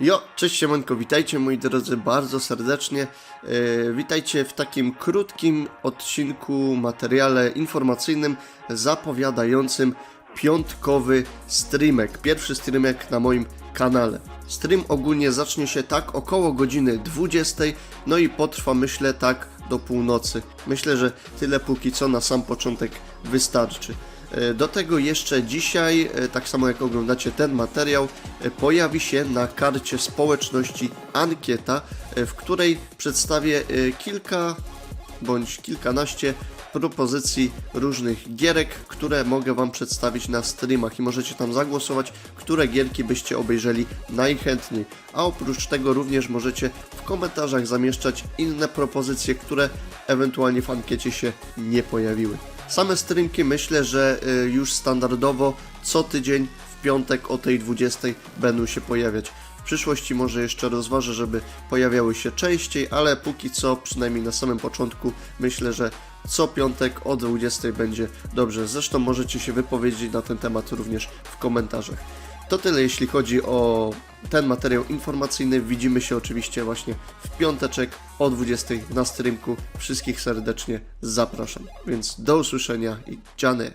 Jo, cześć siemanko, witajcie moi drodzy bardzo serdecznie. E, witajcie w takim krótkim odcinku, materiale informacyjnym zapowiadającym piątkowy streamek. Pierwszy streamek na moim kanale. Stream ogólnie zacznie się tak około godziny 20, no i potrwa myślę tak do północy. Myślę, że tyle póki co na sam początek wystarczy. E, Do tego jeszcze dzisiaj, e, tak samo jak oglądacie ten materiał, e, pojawi się na karcie społeczności ankieta, w której przedstawię kilka bądź kilkanaście propozycji różnych gierek, które mogę Wam przedstawić na streamach i możecie tam zagłosować, które gierki byście obejrzeli najchętniej. A oprócz tego również możecie w komentarzach zamieszczać inne propozycje, które ewentualnie w ankiecie się nie pojawiły. Same streamki myślę, że y, już standardowo co tydzień w piątek o tej 20 będą się pojawiać. W przyszłości może jeszcze rozważę, żeby pojawiały się częściej, ale póki co, przynajmniej na samym początku, myślę, że co piątek o 20 będzie dobrze. Zresztą możecie się wypowiedzieć na ten temat również w komentarzach. To tyle jeśli chodzi o ten materiał informacyjny. Widzimy się oczywiście właśnie w piąteczek o 20 na streamku. Wszystkich serdecznie zapraszam. Więc do usłyszenia i dziany.